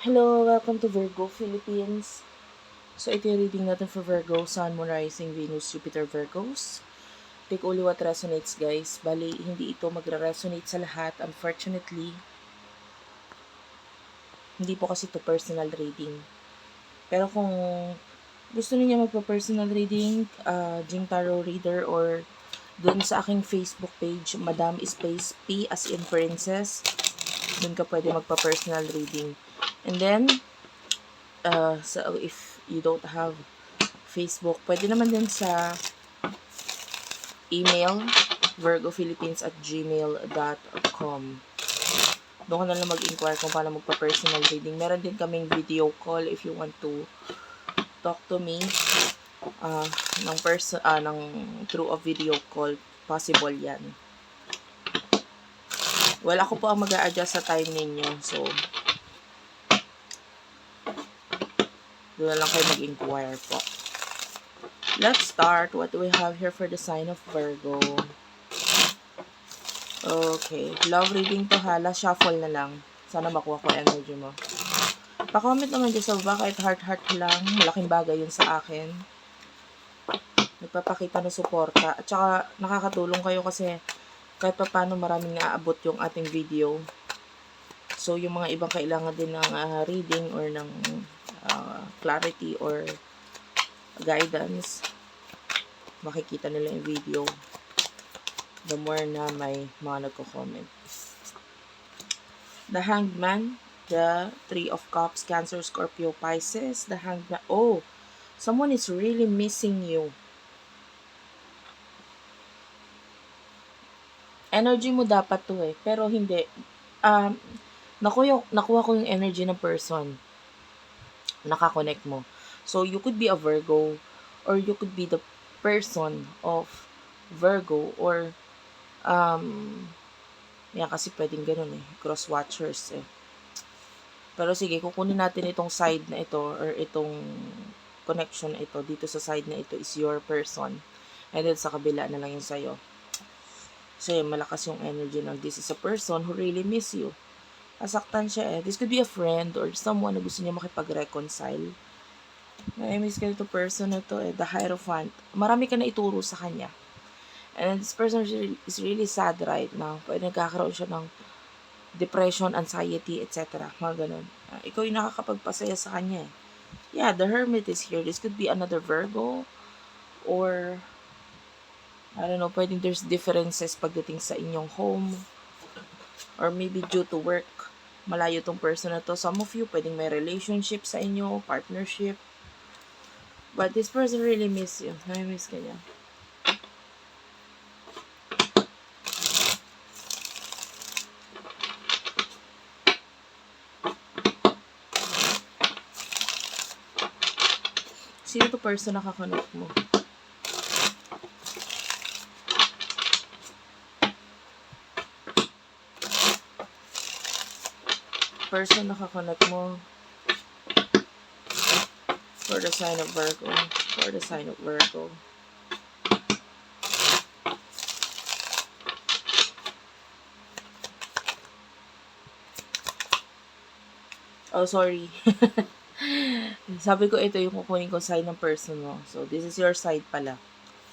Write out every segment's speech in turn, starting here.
Hello, welcome to Virgo Philippines. So, ito yung reading natin for Virgo, Sun, Moon, Rising, Venus, Jupiter, Virgos. Take only what resonates, guys. Bali, hindi ito magre-resonate sa lahat. Unfortunately, hindi po kasi ito personal reading. Pero kung gusto niyo magpa-personal reading, uh, Jing Tarot Reader, or dun sa aking Facebook page, Madam Space P as in Princess, dun ka pwede magpa-personal reading. And then, uh, so if you don't have Facebook, pwede naman din sa email, virgophilippines at gmail.com. Doon ka na lang mag-inquire kung paano magpa-personal reading. Meron din kaming video call if you want to talk to me uh, ng person uh, ng through a video call possible yan well ako po ang mag adjust sa time ninyo so doon lang kayo mag-inquire po let's start what do we have here for the sign of Virgo okay love reading to hala shuffle na lang sana makuha ko energy mo Pa-comment naman dyan sa baba kahit heart-heart lang. Malaking bagay yun sa akin. Nagpapakita ng suporta. At saka nakakatulong kayo kasi kahit pa paano maraming naaabot yung ating video. So, yung mga ibang kailangan din ng uh, reading or ng clarity or guidance, makikita nila yung video. The more na may mga nagko-comment. The Hanged Man, the Three of Cups, Cancer, Scorpio, Pisces, the Hangman. Oh, someone is really missing you. Energy mo dapat to eh, pero hindi. Um, nakuha, nakuha ko yung energy ng person. Nakakonect mo. So, you could be a Virgo, or you could be the person of Virgo, or, um, yan kasi pwedeng ganun eh, cross-watchers eh pero sige, kukunin natin itong side na ito or itong connection ito. Dito sa side na ito is your person. And then sa kabila na lang yung sa'yo. So yun, malakas yung energy ng this is a person who really miss you. Asaktan siya eh. This could be a friend or someone na gusto niya makipag-reconcile. Na-miss ka person na to eh. The Hierophant. Marami ka na ituro sa kanya. And this person is really sad right now. Pwede nagkakaroon siya ng depression, anxiety, etc. Mga ganun. Uh, ikaw yung nakakapagpasaya sa kanya eh. Yeah, the hermit is here. This could be another Virgo or I don't know, pwedeng there's differences pagdating sa inyong home or maybe due to work. Malayo tong person na to. Some of you, pwedeng may relationship sa inyo, partnership. But this person really miss you. Nami-miss ka niya. Sino to person na kakonect mo? Person na kakonect mo for the sign of Virgo. For the sign of Virgo. Oh, sorry. Sabi ko, ito yung kukunin ko side ng person mo. So, this is your side pala.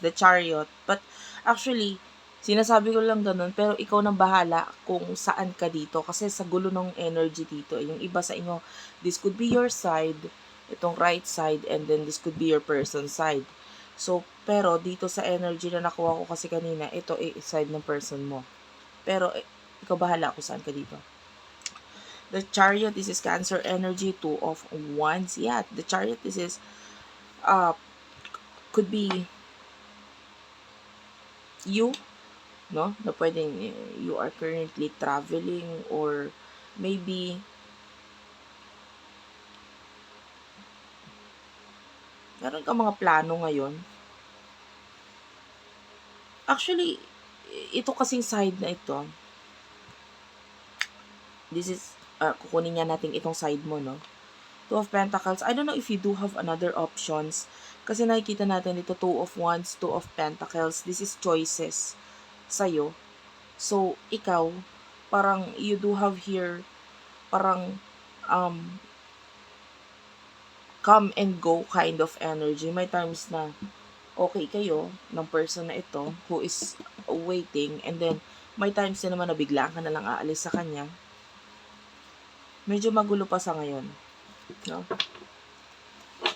The chariot. But, actually, sinasabi ko lang ganun, pero ikaw nang bahala kung saan ka dito. Kasi sa gulo ng energy dito, yung iba sa inyo, this could be your side, itong right side, and then this could be your person side. So, pero dito sa energy na nakuha ko kasi kanina, ito ay side ng person mo. Pero, eh, ikaw bahala kung saan ka dito. The chariot, this is cancer energy, two of wands. Yeah, the chariot, this is, uh, could be you, no? Na pwedeng eh, you are currently traveling or maybe meron ka mga plano ngayon. Actually, ito kasing side na ito, this is uh, kukunin nga natin itong side mo, no? Two of Pentacles. I don't know if you do have another options. Kasi nakikita natin dito, Two of Wands, Two of Pentacles. This is choices sa'yo. So, ikaw, parang you do have here, parang, um, come and go kind of energy. May times na okay kayo ng person na ito who is waiting and then may times din naman na bigla ka na lang aalis sa kanya. Medyo magulo pa sa ngayon. No?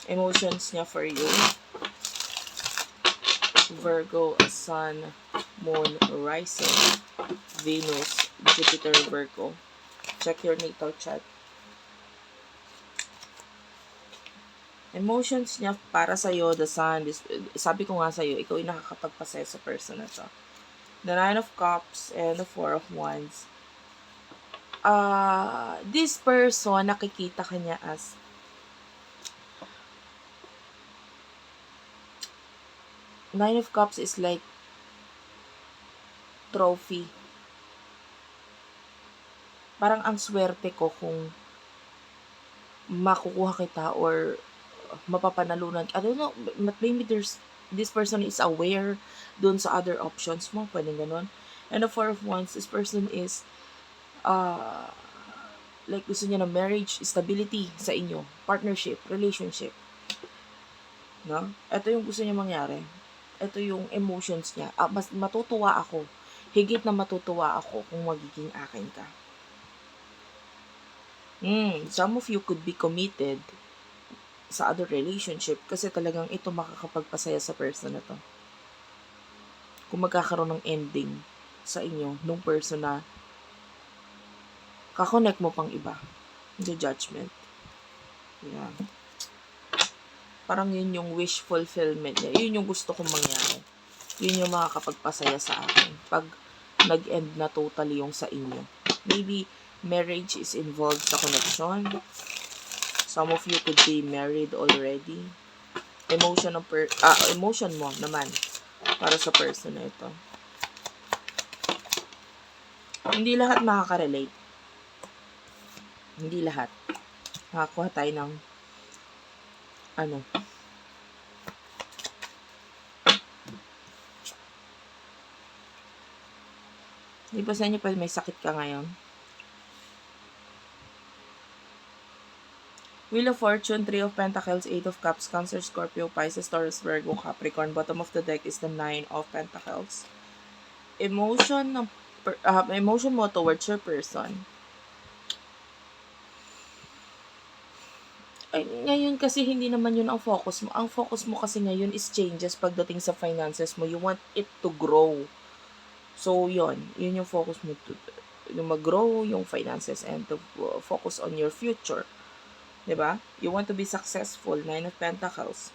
Emotions niya for you. Virgo, Sun, Moon, Rising, Venus, Jupiter, Virgo. Check your natal chart. Emotions niya para sa'yo, the sun, this, sabi ko nga sa'yo, ikaw yung nakakapagpasaya sa person na to. The Nine of Cups and the Four of Wands. Uh, this person, nakikita ka niya as Nine of Cups is like trophy. Parang ang swerte ko kung makukuha kita or mapapanalunan. I don't know, but maybe there's this person is aware dun sa other options mo, pwedeng ganun. And the four of wands, this person is uh, like gusto niya ng marriage, stability sa inyo, partnership, relationship. No? Ito yung gusto niya mangyari. Ito yung emotions niya. Ah, mas matutuwa ako. Higit na matutuwa ako kung magiging akin ka. Hmm, some of you could be committed sa other relationship kasi talagang ito makakapagpasaya sa person na to. Kung magkakaroon ng ending sa inyo nung person na kakonect mo pang iba. The judgment. Yeah. Parang yun yung wish fulfillment niya. Yun yung gusto kong mangyari. Yun yung makakapagpasaya sa akin. Pag nag-end na totally yung sa inyo. Maybe marriage is involved sa connection. Some of you could be married already. Emotion of per ah, emotion mo naman para sa person na ito. Hindi lahat makaka-relate. Hindi lahat. Nakakuha tayo ng ano. Di ba sa inyo pa may sakit ka ngayon? Wheel of Fortune, Three of Pentacles, Eight of Cups, Cancer, Scorpio, Pisces, Taurus, Virgo, Capricorn. Bottom of the deck is the Nine of Pentacles. Emotion, uh, emotion mo towards your person. Ay, ngayon kasi hindi naman yun ang focus mo. Ang focus mo kasi ngayon is changes pagdating sa finances mo. You want it to grow. So, yun. Yun yung focus mo. To, yung mag-grow yung finances and to uh, focus on your future. ba? You want to be successful, Nine of Pentacles.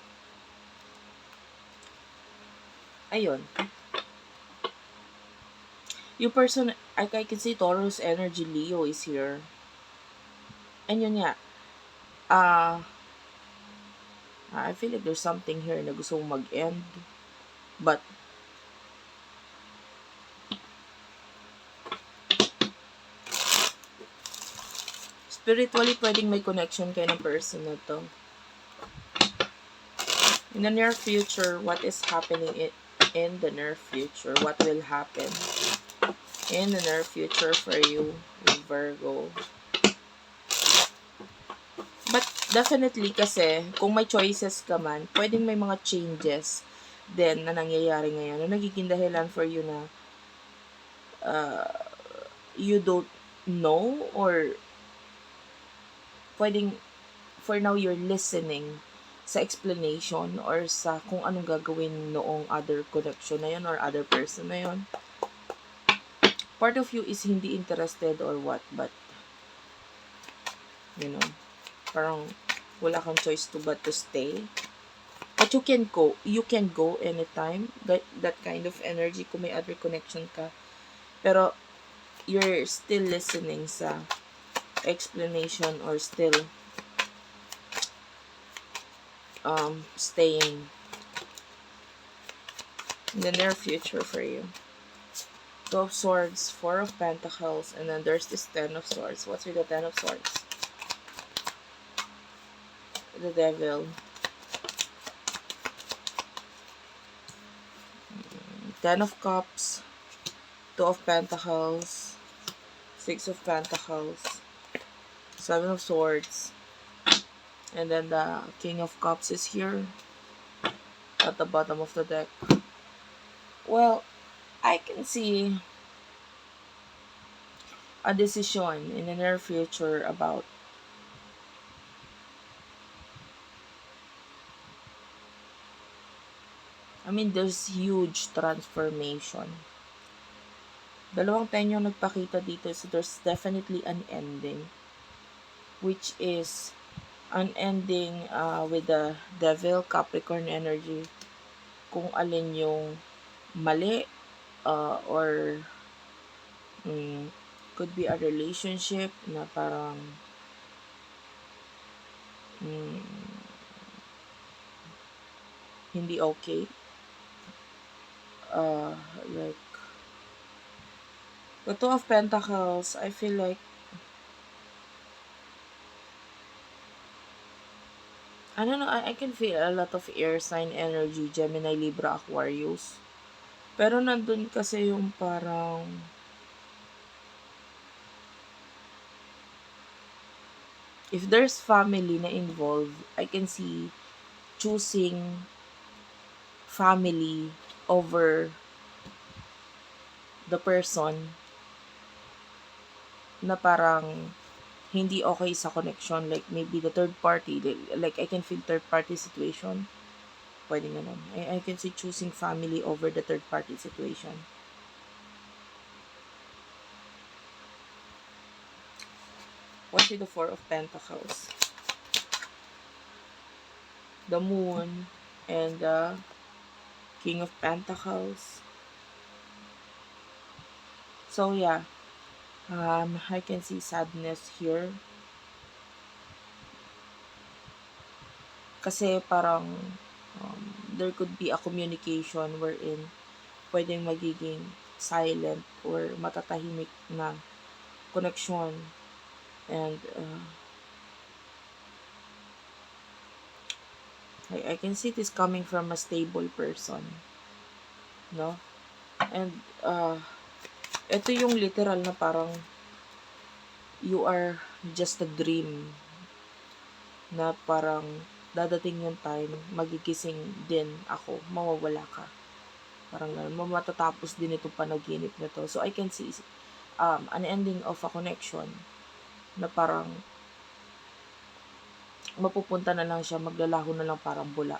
Ayun. Yung person, I, I can see Taurus energy, Leo is here. And yun nga, uh, I feel like there's something here na gusto mag-end. But, spiritually pwedeng may connection kayo ng person na to. In the near future, what is happening in, in the near future? What will happen in the near future for you, Virgo? But definitely kasi, kung may choices ka man, pwedeng may mga changes din na nangyayari ngayon na nagiging dahilan for you na uh, you don't know or pwedeng for now you're listening sa explanation or sa kung anong gagawin noong other connection na yun or other person na yun. Part of you is hindi interested or what, but you know, parang wala kang choice to but to stay. But you can go, you can go anytime, that, that kind of energy kung may other connection ka. Pero, you're still listening sa explanation or still um, staying in the near future for you. Two of Swords, Four of Pentacles, and then there's this Ten of Swords. What's with the Ten of Swords? The Devil. Ten of Cups, Two of Pentacles, Six of Pentacles, Seven of Swords, And then the King of Cups is here at the bottom of the deck. Well, I can see a decision in the near future about I mean, there's huge transformation. Dalawang ten yung nagpakita dito, so there's definitely an ending. Which is an ending uh, with the Devil Capricorn energy. Kung alin yung mali uh, or mm, could be a relationship na parang mm, hindi okay. Uh, like the Two of Pentacles, I feel like I don't know, I, I can feel a lot of air sign energy, Gemini, Libra, Aquarius. Pero nandun kasi yung parang if there's family na involved, I can see choosing family over the person na parang hindi okay sa connection like maybe the third party like- I can feel third party situation. Pwede ganun I, I can see choosing family over the third party situation. What with the four of pentacles. The moon and the king of pentacles. So yeah. Um i can see sadness here. Kasi parang um, there could be a communication wherein pwedeng magiging silent or matatahimik na connection. And uh, I, I can see this coming from a stable person no and uh, ito yung literal na parang you are just a dream na parang dadating yung time, magigising din ako, mawawala ka. Parang ganun, matatapos din itong panaginip na to. So, I can see um, an ending of a connection na parang mapupunta na lang siya, maglalaho na lang parang bula.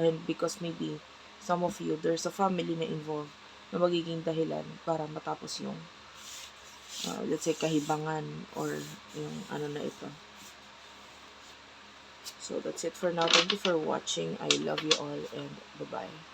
And because maybe some of you, there's a family na involved na magiging dahilan para matapos yung uh, let's say kahibangan or yung ano na ito. So that's it for now. Thank you for watching. I love you all and bye-bye.